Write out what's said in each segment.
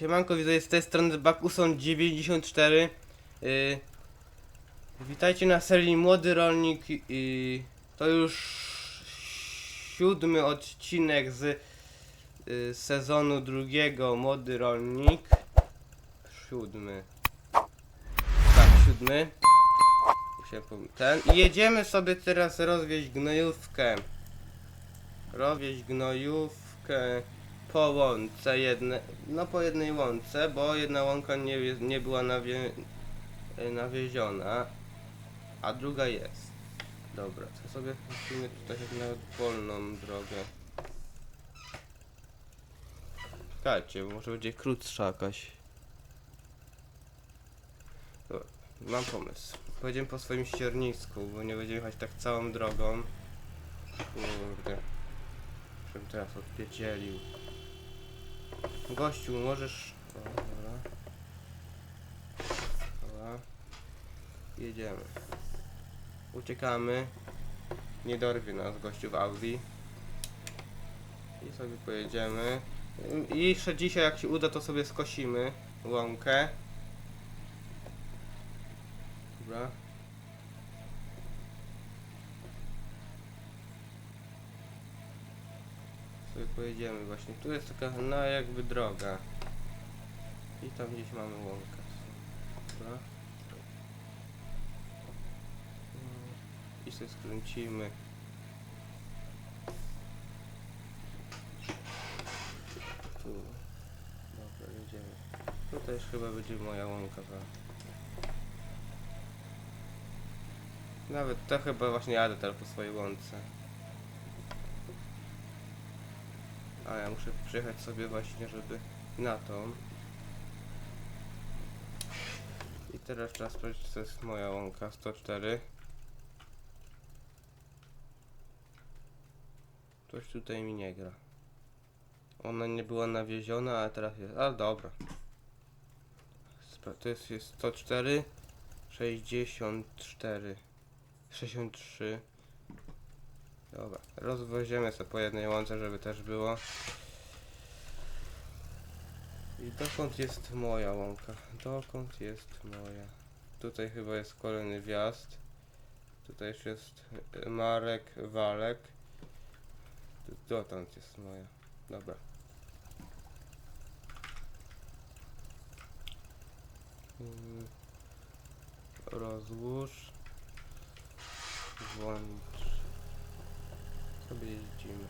Siemanko, widzę z tej strony Bakuson94 yy, Witajcie na serii Młody Rolnik to już siódmy odcinek z y, sezonu drugiego Młody Rolnik. Siódmy. Tak, siódmy. Ten. I jedziemy sobie teraz rozwieźć gnojówkę. Rozwieźć gnojówkę po łące jedne, no po jednej łące, bo jedna łąka nie, nie była nawie, e, nawieziona, a druga jest. Dobra, to sobie musimy tutaj na wolną drogę. Czekajcie, może będzie krótsza jakaś. Dobra, mam pomysł. Pojedziemy po swoim ściernisku, bo nie będziemy jechać tak całą drogą. Kurde. Żebym teraz odpierdzielił. Gościu, możesz... O, dobra. Dobra. Jedziemy. Uciekamy. Nie dorwie nas gościu w Audi. I sobie pojedziemy. I jeszcze dzisiaj jak się uda to sobie skosimy łąkę. Dobra. sobie pojedziemy właśnie. Tu jest taka no jakby droga. I tam gdzieś mamy łąkę. Dobra. Mm, I sobie skręcimy. Tu. Dobra, jedziemy. Tutaj już chyba będzie moja łąka. Ta. Nawet to chyba właśnie jadę teraz po swojej łące. A ja muszę przyjechać sobie właśnie, żeby na tą. I teraz trzeba sprawdzić, co jest moja łąka 104. Coś tutaj mi nie gra. Ona nie była nawieziona, a teraz jest. A dobra. To jest, jest 104, 64, 63. Dobra, rozwoziemy sobie po jednej łące, żeby też było. I dokąd jest moja łąka? Dokąd jest moja? Tutaj chyba jest kolejny wjazd. Tutaj już jest y, Marek, Walek. Dotąd jest moja. Dobra. Mm, Rozłóż. Włącz sobie jeździmy.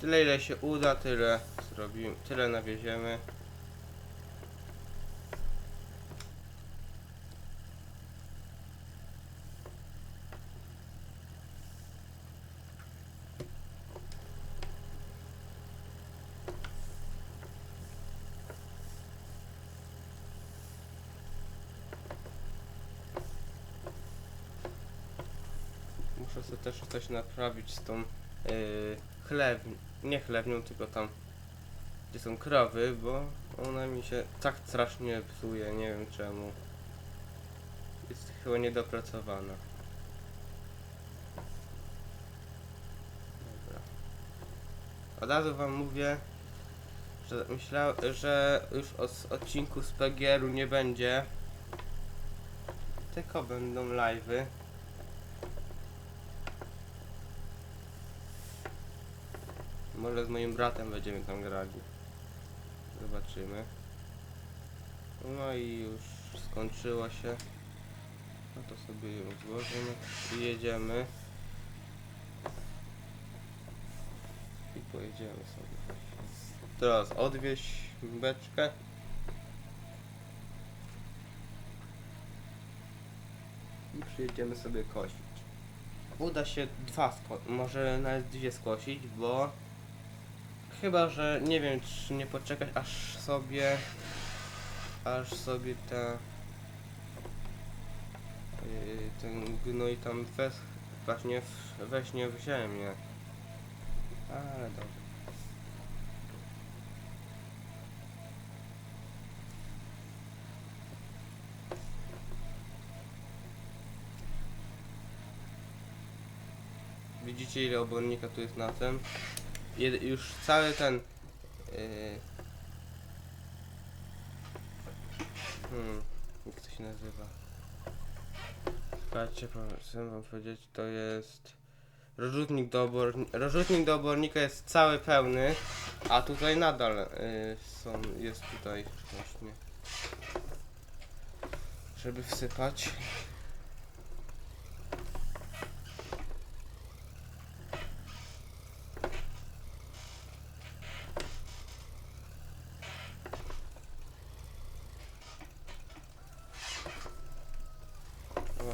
Tyle ile się uda, tyle zrobimy, tyle nawieziemy. Muszę sobie też coś naprawić z tą yy, chlewnią, nie chlewnią, tylko tam gdzie są krowy, bo ona mi się tak strasznie psuje, nie wiem czemu. Jest chyba niedopracowana. Dobra. Od razu wam mówię, że myślałem, że już od odcinku z PGR-u nie będzie. Tylko będą live'y. Może z moim bratem będziemy tam grali. Zobaczymy. No i już skończyło się. No to sobie ją złożymy i jedziemy. I pojedziemy sobie. Teraz odwieź beczkę. I przyjedziemy sobie kosić. Uda się dwa, sko- może nawet dwie skosić, bo Chyba, że nie wiem, czy nie poczekać aż sobie aż sobie ta yy, ten gnój tam wes, właśnie w, weźmie w ziemię. Ale dobra. Widzicie ile obornika tu jest na tym? Jed już cały ten... Yy, hmm, jak to się nazywa? Patrzcie, chcę wam powiedzieć, to jest... Rozrzutnik do, rozrzutnik do obornika jest cały pełny, a tutaj nadal yy, są, jest tutaj właśnie. Żeby wsypać.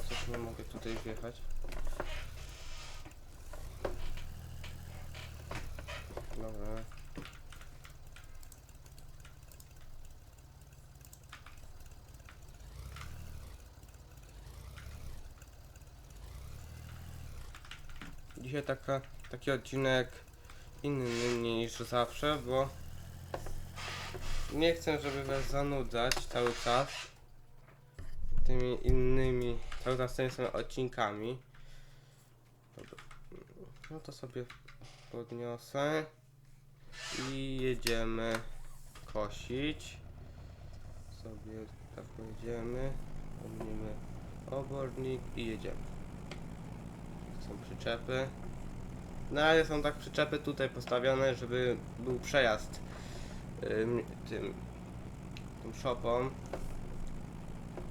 Coś nie mogę tutaj wjechać. Dobra. Dzisiaj taka, taki odcinek inny niż zawsze, bo nie chcę, żeby was zanudzać cały czas tymi innymi, czas tymi samymi odcinkami. No to sobie podniosę i jedziemy kosić. Sobie tak pojedziemy, podniemy obornik i jedziemy. Są przyczepy. Na razie są tak przyczepy tutaj postawione, żeby był przejazd ym, tym, tym shopom.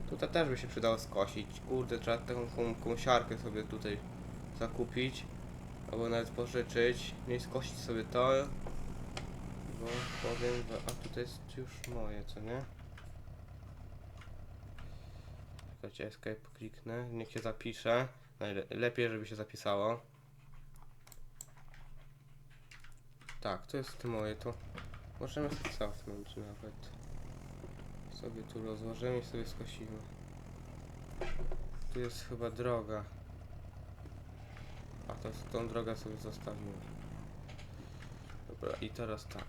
Tutaj też by się przydało skosić. Kurde, trzeba taką ką- kąsiarkę sobie tutaj zakupić. Albo nawet pożyczyć. I skosić sobie to. Bo powiem, że... A tutaj jest już moje, co nie? Czekajcie, escape kliknę. Niech się zapisze. Najle- Lepiej, żeby się zapisało. Tak, to jest moje, to możemy sobie cofnąć nawet sobie tu rozłożymy i sobie skosimy. Tu jest chyba droga. A to tą drogę sobie zostawimy. Dobra, i teraz tak.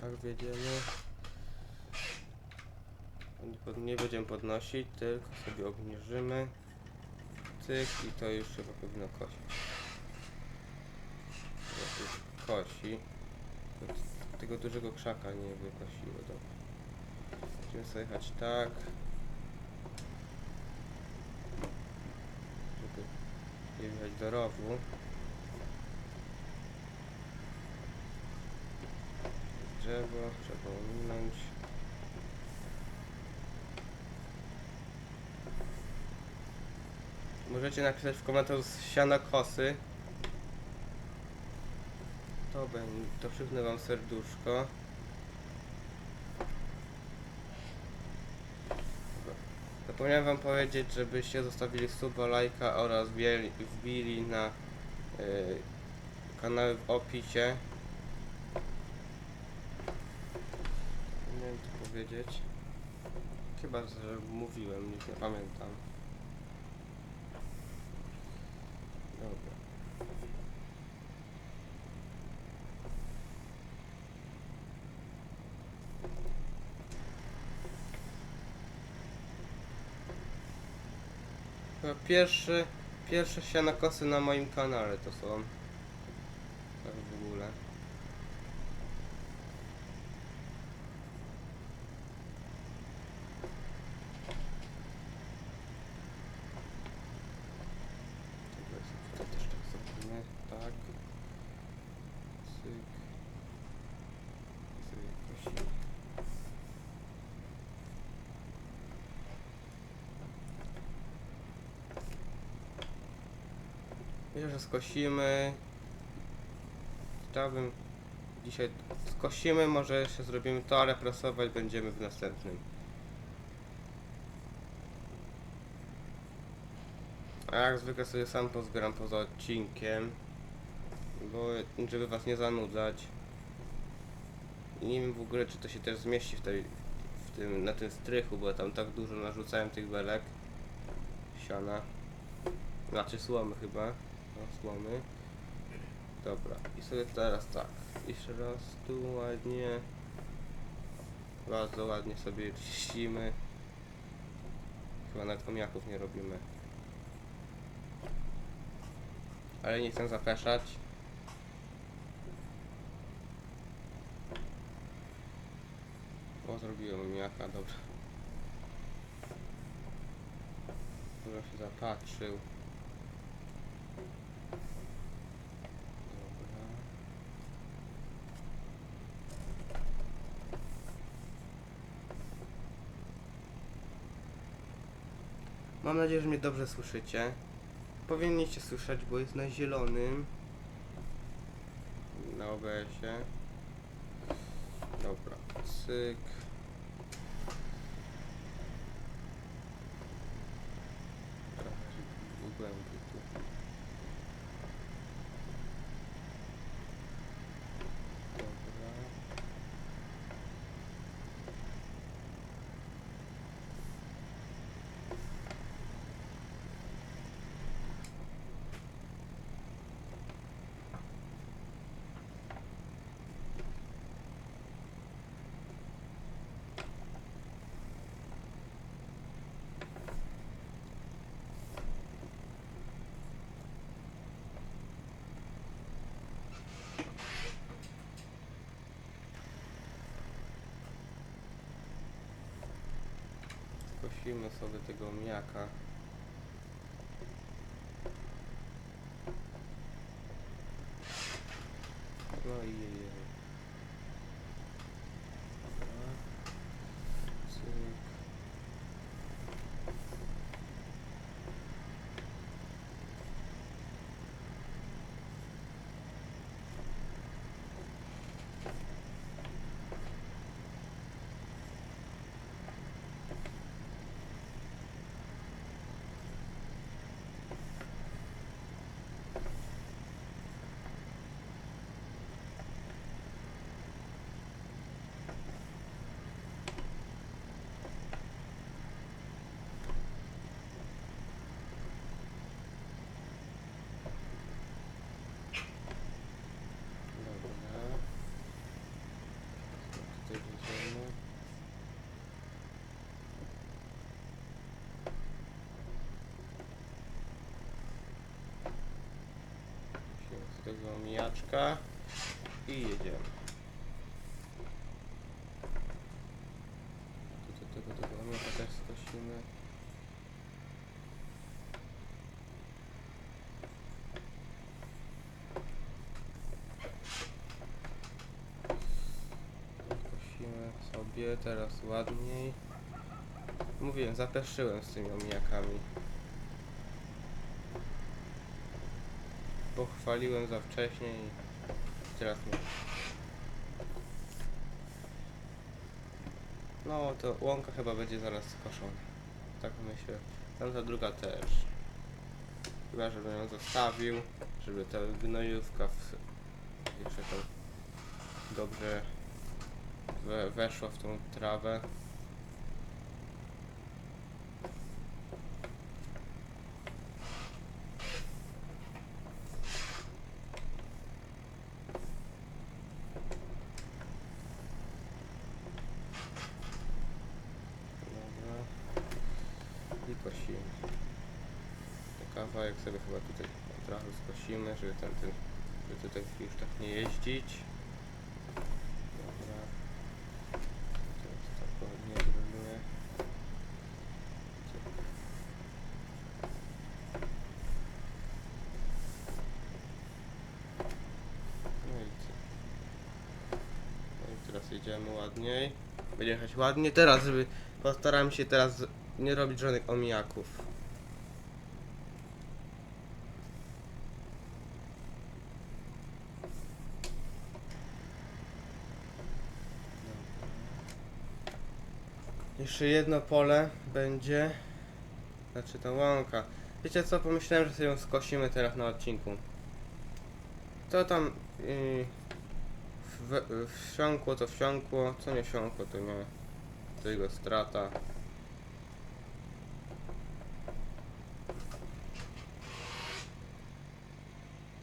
Tak wiedziemy. Nie będziemy podnosić, tylko sobie obniżymy. Cyk i to już chyba powinno kosić kosi. Tego dużego krzaka nie wykosiło. Dobra. Będziemy sobie jechać tak. Żeby nie wjechać do rowu. Drzewo trzeba ominąć. Możecie napisać w komentarzu z siana kosy. To przypnę wam serduszko. Zapomniałem wam powiedzieć, żebyście zostawili suba, lajka oraz wbili, wbili na y, kanały w opisie. Nie wiem co powiedzieć. Chyba, że mówiłem, nic nie pamiętam. Dobra. Pierwszy, pierwsze sianokosy na moim kanale to są. Tak w ogóle. Dobra, tutaj też tak zrobimy. Tak. Cyk. I sobie kosimy. Myślę, że skosimy. Chciałbym dzisiaj skosimy, może jeszcze zrobimy to, ale prasować będziemy w następnym. A jak zwykle sobie sam pozbieram poza odcinkiem, bo żeby was nie zanudzać. I nie wiem w ogóle czy to się też zmieści w tej, w tym, na tym strychu, bo tam tak dużo narzucałem tych belek. Siana. Znaczy słomy chyba. Raz. Dobra, i sobie teraz tak. Jeszcze raz tu ładnie. Bardzo ładnie sobie czyścimy. Chyba nawet komiaków nie robimy. Ale nie chcę zapeszać. O, zrobiłem umiaka, dobrze. Dobra się zapatrzył. Mam nadzieję, że mnie dobrze słyszycie. Powinniście słyszeć, bo jest na zielonym. Na OBS-ie. Dobra, cyk głębiej tu. Dobra. Skosimy sobie tego miaka. No i jeje. Dobra. Cyk. Dobra. Co tutaj weźmiemy? Musimy z tego mijaczka i jedziemy. Tutaj tego, tego mijaka też skosimy. Kosimy teraz ładniej. Mówiłem, zapeszyłem z tymi omijakami. Pochwaliłem za wcześnie i teraz nie. No to łąka chyba będzie zaraz skoszona. Tak myślę. Tam ta druga też. Chyba żebym ją zostawił, żeby ta gnojówka w... jeszcze tam dobrze we, weszła w tą trawę. Dobra. I kosimy. Sobie chyba tutaj od razu skosimy, żeby ten, ten żeby tutaj już tak nie jeździć. Dobra. Teraz tak ładnie zrobimy. Cyk. No i cyk. No i jedziemy ładniej. Będzie jechać ładnie. Teraz, żeby postaram się teraz nie robić żadnych omijaków. Jeszcze jedno pole będzie. Znaczy ta łąka. Wiecie co, pomyślałem, że sobie ją skosimy teraz na odcinku. To tam yy, w, wsiąkło to wsiąkło, co nie wsiąkło to nie. To jego strata.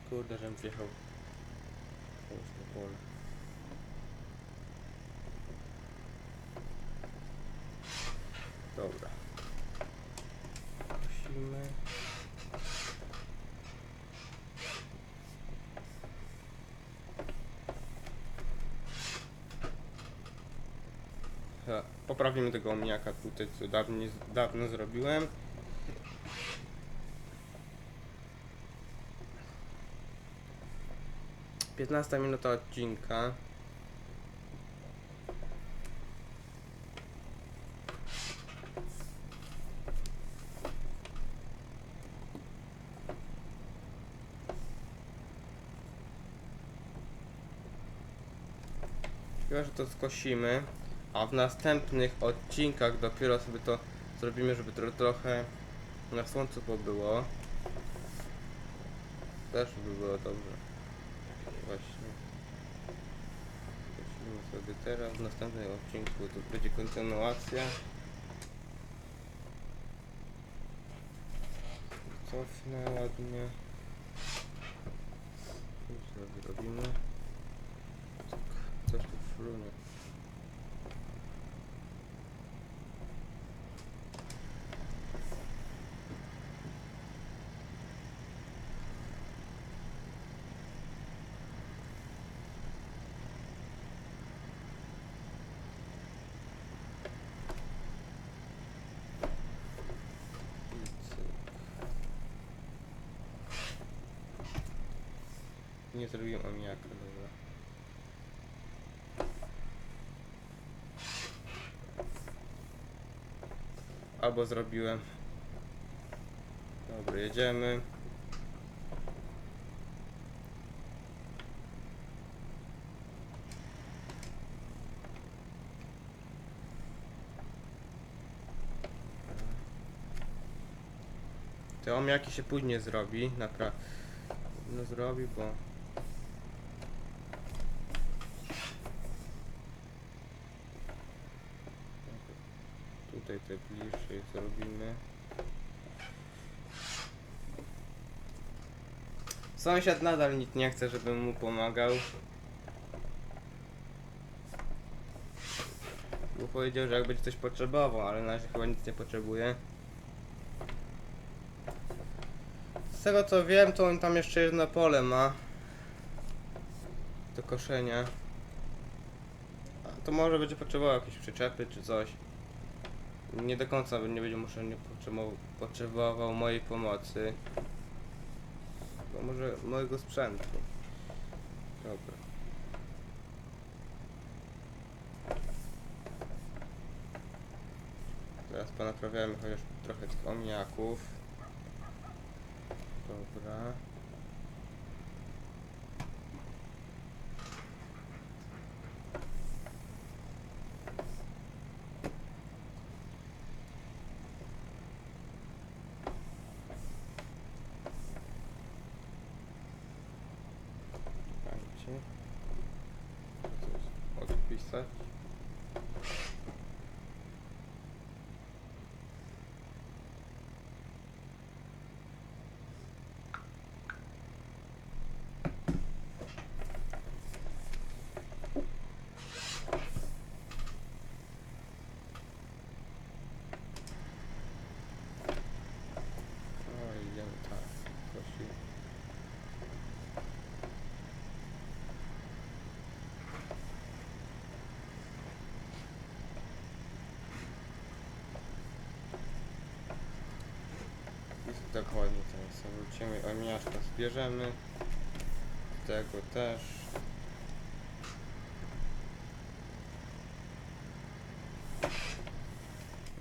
Kurde, żem wjechał. pole. Dobra. Musimy. Dobra, Poprawimy tego omijaka tutaj, co dawno, dawno zrobiłem. Piętnasta minuta odcinka. Chyba, że to skosimy, a w następnych odcinkach dopiero sobie to zrobimy, żeby to trochę na słońcu pobyło. Też by było dobrze. Właśnie. Skosimy sobie teraz, w następnym odcinku to będzie kontynuacja. Cofnę ładnie. Co sobie robimy? Coś tu frunie. I cyk. Nie zrobiłem omijaka, dobra. Albo zrobiłem. Dobra, jedziemy. Te omiaki się później zrobi, naprawdę. No zrobi, bo... Tutaj te bliższe zrobimy. Sąsiad nadal nic nie chce, żebym mu pomagał. Bo powiedział, że jak będzie coś potrzebował, ale na razie chyba nic nie potrzebuje. Z tego co wiem, to on tam jeszcze jedno pole ma. Do koszenia. A to może będzie potrzebował jakieś przyczepy czy coś. Nie do końca nie będzie muszę nie potrzebował, mojej pomocy. Bo może mojego sprzętu. Dobra. Teraz ponaprawiamy chociaż trochę tych omijaków. Dobra. Czekajcie. Coś odpisać. O, idziemy tak. Prosimy. I dokładnie teraz sobie wrócimy, omijaszka zbierzemy. Tego też.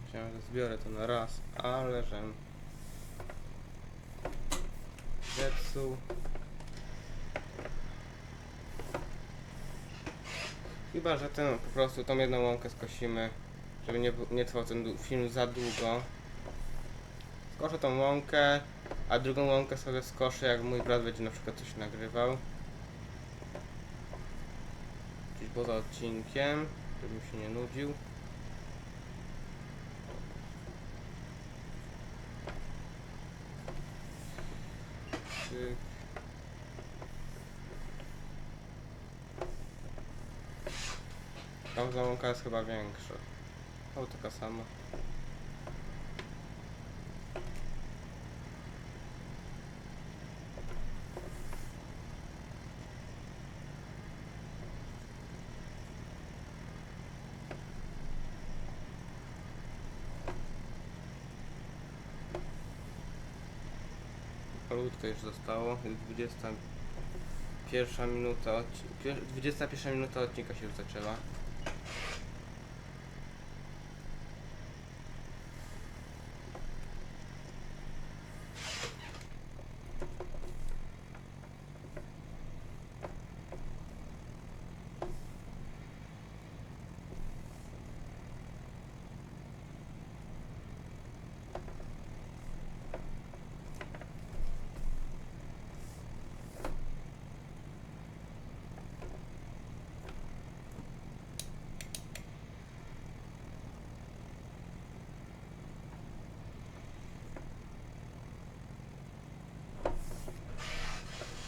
Myślałem, że zbiorę to na raz, ale że zepsuł. Chyba, że ten po prostu tą jedną łąkę skosimy, żeby nie, nie trwał ten film za długo. Skoszę tą łąkę, a drugą łąkę sobie skoszę, jak mój brat będzie na przykład coś nagrywał. Gdzieś poza odcinkiem, żebym się nie nudził. Cyk. Tamta łąka jest chyba większa. O, taka sama. Malutko już zostało. Jest 21 minuta, odci- pier- 21 minuta odcinka się już zaczęła.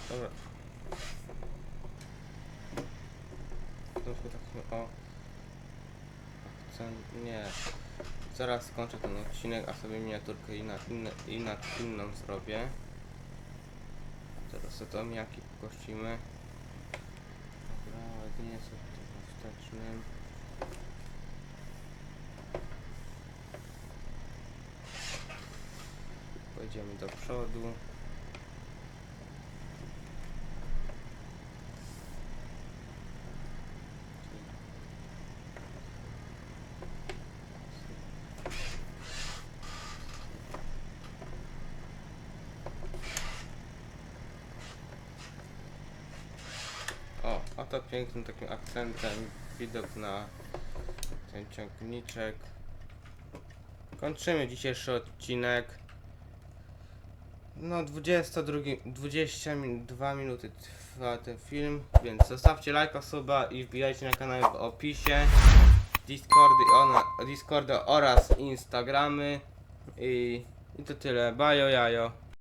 Dobra. Tak o. Nie. Zaraz skończę ten odcinek, a sobie miniaturkę inna, inna, inna, inną zrobię. Teraz sobie to mijaki pokościmy. Dobra, ładnie sobie to wstecznym. Pojedziemy do przodu. O, oto pięknym takim akcentem widok na ten ciągniczek. Kończymy dzisiejszy odcinek. No 22, 22 minuty trwa ten film, więc zostawcie lajka, suba i wbijajcie na kanał w opisie. Discordy, ona, Discordy oraz Instagramy i, i to tyle. Bajo jajo.